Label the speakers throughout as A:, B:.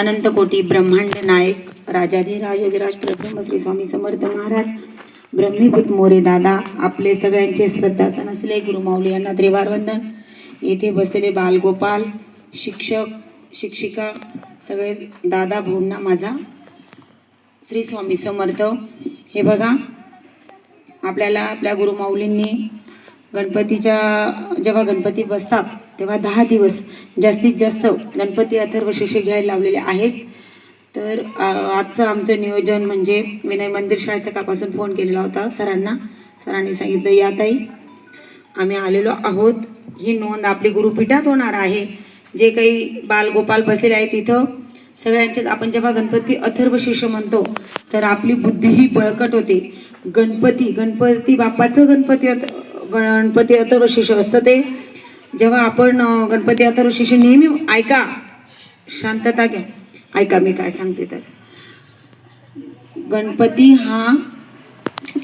A: अनंत कोटी ब्रह्मांड नायक राजाधिराज यजराज प्रथम श्री स्वामी समर्थ महाराज ब्रह्मीभूत मोरे दादा आपले सगळ्यांचे श्रद्धासन असले गुरुमाऊली यांना त्रिवार वंदन येथे बसलेले बालगोपाल शिक्षक शिक्षिका सगळे दादा भाऊंना माझा श्री स्वामी समर्थ. हे बघा आपल्याला आपल्या गुरुमाऊलींनी गणपतीच्या जेव्हा गणपती बसतात तेव्हा दहा दिवस जास्तीत जास्त गणपती अथर्व शिष्य घ्यायला लावलेले आहेत. तर आजचं आमचं नियोजन म्हणजे विनय मंदिर शाळेत सकाळपासून फोन केलेला होता सरांना. सरांनी सांगितलं या ताई आम्ही आलेलो आहोत. ही नोंद आपली गुरुपीठात होणार आहे. जे काही बालगोपाल बसलेले आहेत तिथं सगळ्यांचे आपण जेव्हा गणपती अथर्व शिष्य म्हणतो तर आपली बुद्धी ही बळकट होते. गणपती गणपती बाप्पाचं गणपती अथ- गणपती अथर्व शिष्य असतं ते. जेव्हा आपण गणपती अथर्व शिष्य नेहमी ऐका. शांतता घ्या. ऐका मी काय सांगते तर. गणपती हा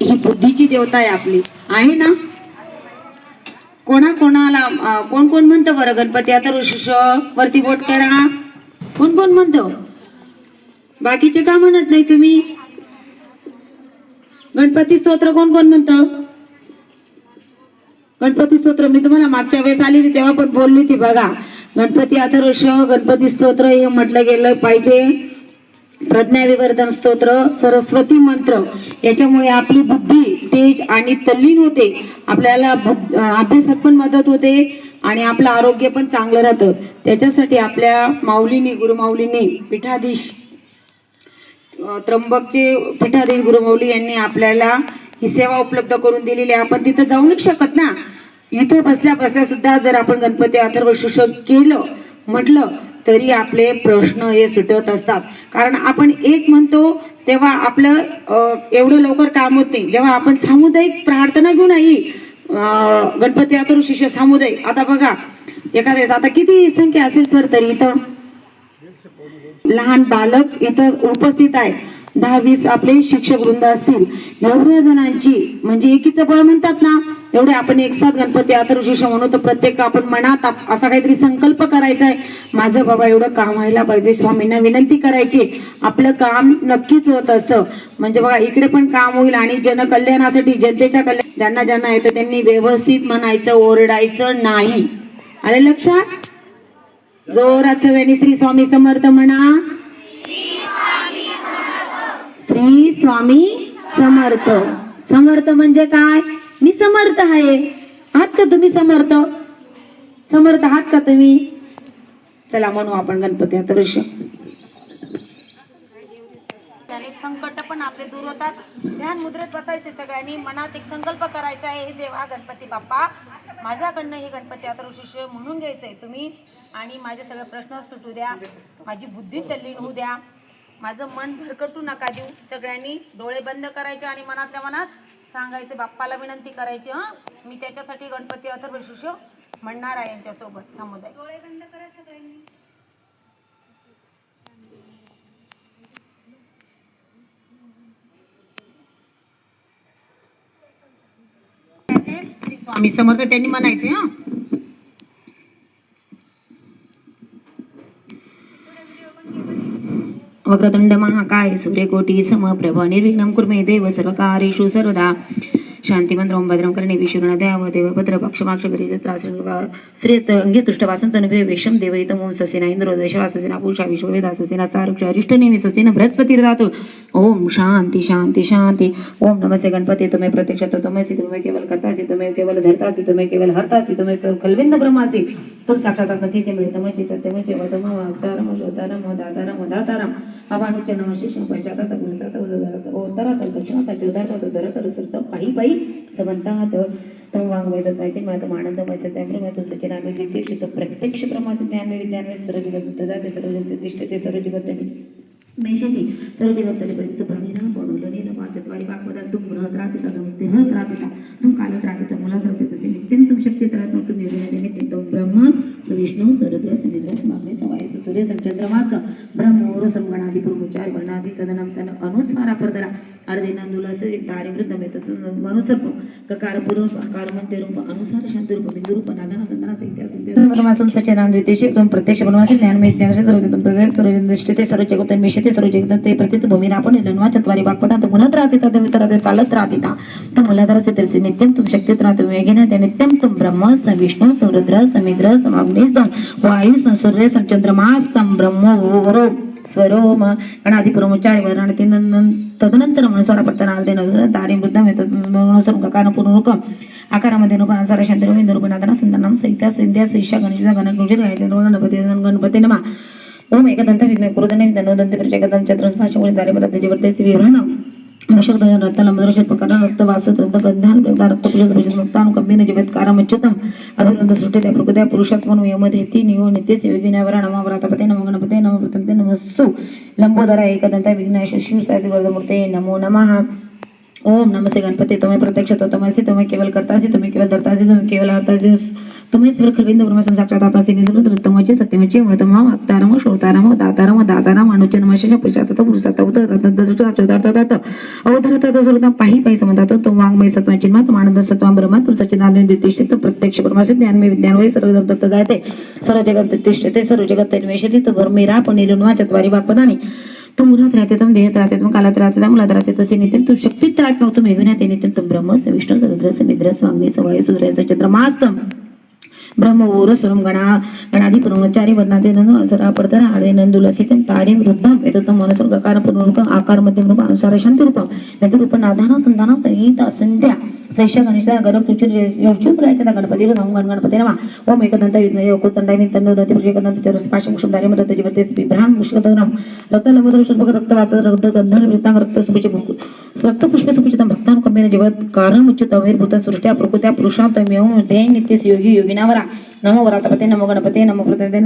A: ही बुद्धीची देवता आहे आपली. आहे ना? कोणा कोणाला कोण कोण म्हणतं बरं गणपती आता ऋषिष वरती बोट करा. कोण कोण म्हणतो? बाकीचे का म्हणत नाही तुम्ही? गणपती स्तोत्र कोण कोण म्हणतं? गणपती स्तोत्र मी तुम्हाला मागच्या वेळेस आली होती तेव्हा पण बोलली ती बघा. गणपती आदर्श गणपती स्तोत्र हे म्हटलं गेलं पाहिजे. प्रज्ञाविवर्धन स्तोत्र सरस्वती मंत्र. याच्यामुळे आपली बुद्धी तेज आणि तल्लीन होते. आपल्याला अभ्यासात पण मदत होते आणि आपलं आरोग्य पण चांगलं राहतं. त्याच्यासाठी आपल्या माऊलीने गुरुमाऊलीने पीठाधीश त्र्यंबकचे पीठाधीश गुरुमाऊली यांनी आपल्याला ही सेवा उपलब्ध करून दिलेली आहे. आपण तिथं जाऊ शकत ना. इथे बसल्या बसल्या सुद्धा जर आपण गणपती अथर्व शुषक केलं म्हटलं तरी आपले प्रश्न हे सुटत असतात. कारण आपण एक म्हणतो तेव्हा आपलं एवढं लवकर काम होत नाही. जेव्हा आपण सामुदायिक प्रार्थना घेऊन आई अं, गणपती अथर्व शिष्य सामुदायिक. आता बघा एखाद्या आता किती संख्या असेल सर तरी इथं? लहान बालक इथं उपस्थित आहे. दहा वीस आपले शिक्षक वृंद असतील. एवढ्या जणांची म्हणजे एकीचं बळ म्हणतात ना एवढे आपण एक साथ गणपती अथर्वशिष्य म्हणू तर प्रत्येक आपण मनात असा काहीतरी संकल्प करायचा आहे. माझं बाबा एवढं काम व्हायला पाहिजे स्वामींना विनंती करायची आपलं काम नक्कीच होत असतं. म्हणजे बघा इकडे पण काम होईल आणि जनकल्याणासाठी जनतेच्या कल्याण ज्यांना ज्यांना येतं त्यांनी व्यवस्थित म्हणायचं ओरडायचं नाही. आले लक्षात? जोरात सगळ्यांनी श्री स्वामी समर्थ म्हणा. श्री स्वामी समर्थ. समर्थ म्हणजे काय? मी समर्थ आहे. आहात का तुम्ही समर्थ? समर्थ आहात का तुम्ही? चला म्हणू आपण गणपती आता ऋषी.
B: त्याने संकट पण आपले दूर होतात. ध्यान मुद्रेत बसायचे सगळ्यांनी. मनात एक संकल्प करायचा आहे. हे देवा गणपती बाप्पा. माझ्याकडनं हे गणपती आता शिष्य म्हणून घ्यायचंय तुम्ही. आणि माझे सगळे प्रश्न सुटू द्या. माझी बुद्धी तल्लीन होऊ द्या. माझं मन भरकटू नका देऊ. सगळ्यांनी डोळे बंद करायचे आणि मनातल्या मनात सांगायचे बाप्पाला विनंती करायची हं? मी त्याच्यासाठी गणपती अथर्व शिष्य म्हणणार आहे यांच्यासोबत समुदाय.
A: श्री स्वामी समर्थ त्यांनी म्हणायचे हा? वक्रतुंड महाकाय सूर्यकोटी समप्रभ निर्विघ्नं कुर्मे देव सर्वकारेषु सर्वदा। शांतिमंत्रं भद्रं कर्णे विष्णुना देव देवभद्र पक्षमाक्ष श्रेत अंगितुष्ट वासंतनुभे वेशम देवहितं ओम स्वस्तिना इंद्रो दशवासुसेना पूषा विश्ववेदा सुसेना सारुक्ष अरिष्टनेमी स्वस्तिन बृहस्पती दातु ओम शांति शांति शांति। ओम नमस्ते गणपति तुम्हें प्रत्यक्ष तुम्हें तुम्हें केवल करतासी तुम्हें केवल धरतासी तुम्हें केवल हरतासी तुम्हें सर्व खलविंद ब्रह्मासी तुम साक्षात नथीचे मिळतमची सत्यमचे वदम अवतारम शोतारम दातारम दातारम अवानुच नम शिष्य पश्चातात गुणतात उदरत ओतरात दक्षिणात उदारतात उदरत रुसरत पायी पायी सवंतात तम वांग वेदत माहिती मातम आनंद मैसे त्यामुळे मातु सचिनामे जितेक्षित प्रत्यक्ष ब्रह्माचे ज्ञान मिळी ज्ञान मिळी सर्व जगत जाते सर्व जगत तिष्ठते सर्व जगत मेषती सर्व जगत्तले परित भरणीनं बनवलं पाचत्वारी वाक्पदात तुम बृहत तदम देहत राहते तुम कालत राहते मुलात राहते तसे नित्यम तुम शक्ती तरात तुम निर्णय नित्यम ब्रह्मा विष्णू सरद्र सनिद्र मागे सवाय सूर्य चंद्रमा ब्रह्माच संगणादी पूर्वचार वर्णादी तदनंतर अनुस्वारा परदरा अर्धे नंदुला तारे परमात्म सचेनान द्वितीय तुम प्रत्यक्ष बनवासी ज्ञान में ज्ञान से सर्वजन प्रदेश सर्वजन दृष्टी ते सर्व जगत मिशते सर्व जगत ते प्रतीत भूमी आपण लनवा चत्वारी वाक्पदा तो गुणत राहते तो वितराते कालत राहते तो मुलाधार से तरसे नित्यम तुम शक्तीत राहतो स्वरोम गणाधिपुरमुच्चारि वर्णानि तदनंतर अनुसार पडताना तारी वृद्धम येतात ककार पूर्णरूप आकारामध्ये रूप अनुसार शांती रूप इंद्र रूप नादना संतानम सहिता संध्या सैषा गणपती गणपती नमा ओम एकदंत विघ्न कुरुदने धनोदंत प्रचेकदं चतुर्थ भाषेमुळे झाले मला त्याच्यावर ते विवरण मुषक दयन रक्त शिल्पकार रक्त रक्त गंधान रक्त रक्त पुरुष रुचित मुक्तान कंबिन जीवित अच्युतम सृष्टी त्या प्रकृत्या पुरुषात्मन यमध्ये नियो नित्य सेविगिन्यावर नमः व्रातपते नमो गणपते नमो प्रतंते नमस्तु लंबोदरा एकदंत विघ्न नमो नमः. ओम नमस्ते गणपति. तुम्ही प्रत्यक्ष तो तुम्ही तुम्ही केवळ करतासी तुम्ही केवळ धरतासी तुम्ही केवळ सत्यमचे वतमा अक्तारम श्रोतारम दातारम दातारम अनुचन पुरुषात पुरुषात चौदार्थात अवधारतात सर्व पाही पाही समजतात तो वाङ्मय सत्वा चिन्मा तो आनंद सत्वा ब्रह्म तो सचिनानंद दितिष्ठित तो प्रत्यक्ष ब्रह्माचे ज्ञान विज्ञान वय सर्व दत्त जायते. सर्व जगत तिष्ठते सर्व जगत तन्मेषति तो भरमेरा पण निरुणवा चत्वारी वाक्पदानी तुम मुलात राहते तुम देहत राहते तुम कालात राहते तुम मुलात राहते तसे नित्यम तू शक्तीत राहत नव्हतं मेघुण्यात नित्यम तुम ब्रह्म सविष्णू सरुद्र समिद्र स्वामी सवाय सुद्र चंद्रमास्तम ब्रह्म ऊर स्वरम गणा गणाधी पूर्णचारी वर्णादे नंदू असरा पडतरा आळे नंदुलसितम तारे वृद्धम एतोत्तम मनसुर आकार पूर्ण आकार मध्यम रूप अनुसार शांती रूपम नंतर रूप नादान संधान संगीत संध्या सैष गणेश गरम तुची योच्युत गायच्या गणपती. नम गण गणपती नमा. ओम एकदंत विद्मय योकुतंडाय विंतनो दती प्रजे एकदंत चरस पाशे मुषम दारे मदत जीवते बिभ्राम मुष्कदनम रक्त लंबोदर शुल्क रक्त वास रक्त गंधर वृत्तांग रक्त सुपुचे भूक रक्त पुष्प सुपुचितम भक्तान कंबेन जीवत कारण उच्चित अवीर भूत सृष्ट्या प्रकृत्या पुरुषांतमेव दे नित्यस योगी योगिनावरा. नमो वरातपते नमो गणपते नमो प्रतते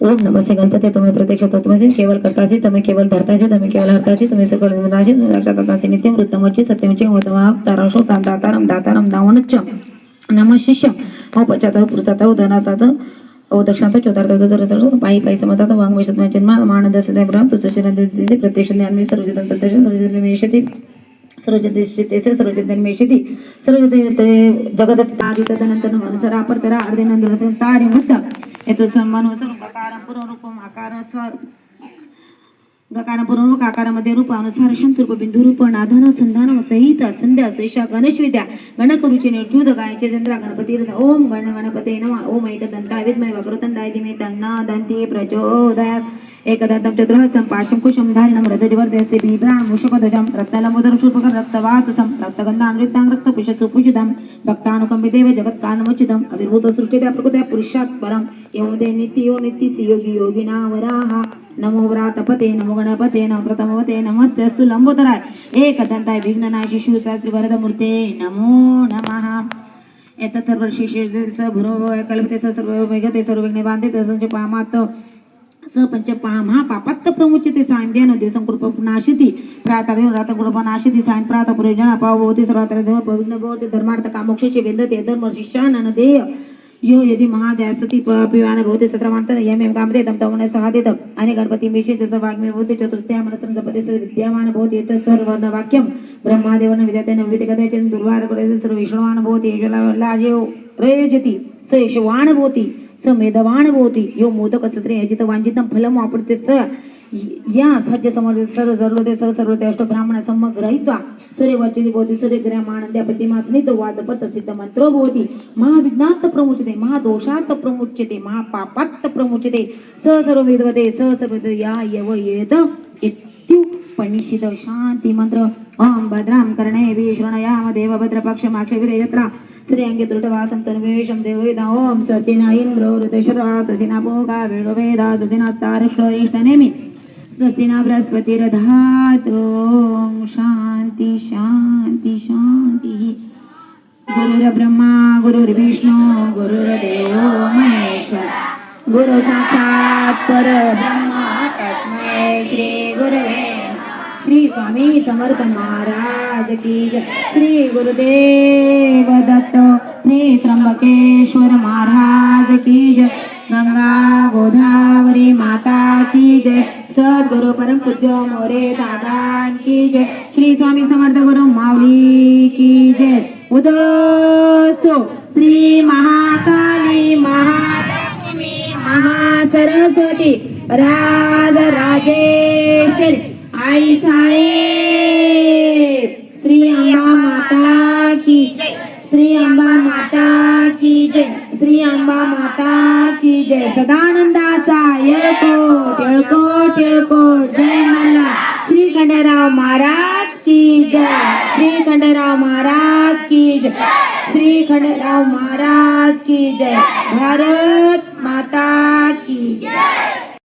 A: नमस्तु वस्तु लंबोदर एकदंता विघ्न शिशु मूर्ते नमो नमः ओम नमस्ते गणपते तुम्ही प्रत्यक्ष तत्वसी केवळ करतासी तुम्ही केवळ धरतासी तुम्ही केवळ हरतासी तुम्ही सकळ निमनाशी लक्षात तासी नित्यम वृत्तमची सत्यमची वतवा ताराशो दातारम दातारम दावनच्च नम शिष्य ओ हो पश्चात पुरुषात धनातात पायी पायी समतात वाङ्मय सत्माचन्म मानंद सदैव ब्रह्म तुझं प्रत्यक्ष ज्ञान मी सर्वजन तंत्र सर्वजन मेषती सर्वजदिष्टिते सर्वजन्मेषिति सर्वदेवते जगदत्तादि तदनंतर अनुसरा परतरा अर्धे तारी येतो सन्मान स्वरूपाकार पूर्वरूपम आकार आकारामध्ये रूप अनुसार शांतरूप बिंदू रूप नाधन संधान सहित संध्या सैषा गणेश विद्या गणकरुची निर्जूद गायचे चंद्रा गणपती ओम गण गणपते नम ओम एक दंता विद्मय वक्रतंडाय दिमे तन्ना दंती प्रचोदयात एकदंतं चतुर्हस्तं पाशं कुशं धारिणं रथजवर्धयस्ते बिभ्रां मुषकध्वजं रक्तलमुदरं शूर्पकं रक्तवाससं रक्तगन्धानृत्तां रक्तपुषसुपूजितं भक्तानुकम्बिदेव जगत्कानमुचितम् अविर्भूतसृष्टित्या प्रकृत्या पुरुषात् परं यमुदे नित्यो नित्यसि योगी योगिना नमो व्रातपते नमो गणपते नमो प्रथमवते नमस्ते अस्तु लंबोदराय एकदंताय विघ्ननाय शिशु नमो नमः एतत् सर्व शिष्य स भुरो कल्पते स सर्व वेगते सर्व विघ्ने बांधते पामात स पंच महा पापत्त प्रमुचिते सांध्यान दिवसं कृप नाशिती। प्रातदेव रात कृप नाशिती सायं प्रात प्रयोजन अपावती सर्वात्र पवित्र भवती। धर्मार्थ कामोक्षेचे वेदते धर्म शिष्यान देय यो यदि महाजयसती पिवान भवते सत्रमांत यम एम कामदे। तम तमने सह देत आणि गणपती मेषे जस वाग्मे भवते। चतुर्थ्या मनसं जपते स विद्यमान भवते। एतत् वर्ण वाक्यम ब्रह्मादेवन विद्याते नविते कदाचे दुर्वार करे सर्व विष्णुवान भवते। लाजेव प्रयोजती स यशवान भवती। स मेधवान भवती यो मोदक सत्रे यजित वांजितं फलम वापरते स या सज्ज समोर सर सर्वते सह सर्वते अष्ट ब्राह्मण समग्रहित्वा सरे वचने भवती सरे ग्रामानंद्या प्रतिमासनित वाजपत सिद्ध मंत्रो भवती महाविज्ञात प्रमुच्यते महादोषात प्रमुच्यते महापापात प्रमुच्यते स सर्व विद्वते स सर्व या यव येद इत्यु पनिषित शांती मंत्र ओम भद्राम कर्णे विशृणयाम देव भद्रपक्ष माक्षविरे यत्रा श्री अंगे दृढवासं तन्वेषं देववेदा ओम स्वस्ति न इन्द्रो ऋतशर्वा स्वस्ति न भोगा वेदवेदा स्वस्तिना बृहस्पतिरधातु ॐ शान्ति शान्ति शान्तिः। गुरुर्ब्रह्मा गुरुर्विष्णु गुरुर्देवो महेश्वर। गुरु साक्षात् परब्रह्म तस्मै श्री गुरवे श्री स्वामी समर्थ महाराज। महाराज की जय श्री गुरुदेव दत्त श्री त्र्यंबकेश्वर महाराज की जय. गंगा गोदावरी माता की जय. सद्गुरु परम पूज्य मोरे दादा की जय. श्री स्वामी समर्थ गुरु माऊली की जय. उदस्तो श्री महाकाली महालक्ष्मी महासरस्वती. राज राजेश्वरी. आई साई अंबा माता की जय सदानंदाचा. येळकोट येळकोट येळकोट. जय मल्ला श्री खंडेराव महाराज की जय. श्री खंडेराव महाराज की जय. श्री खंडेराव महाराज की जय. भारत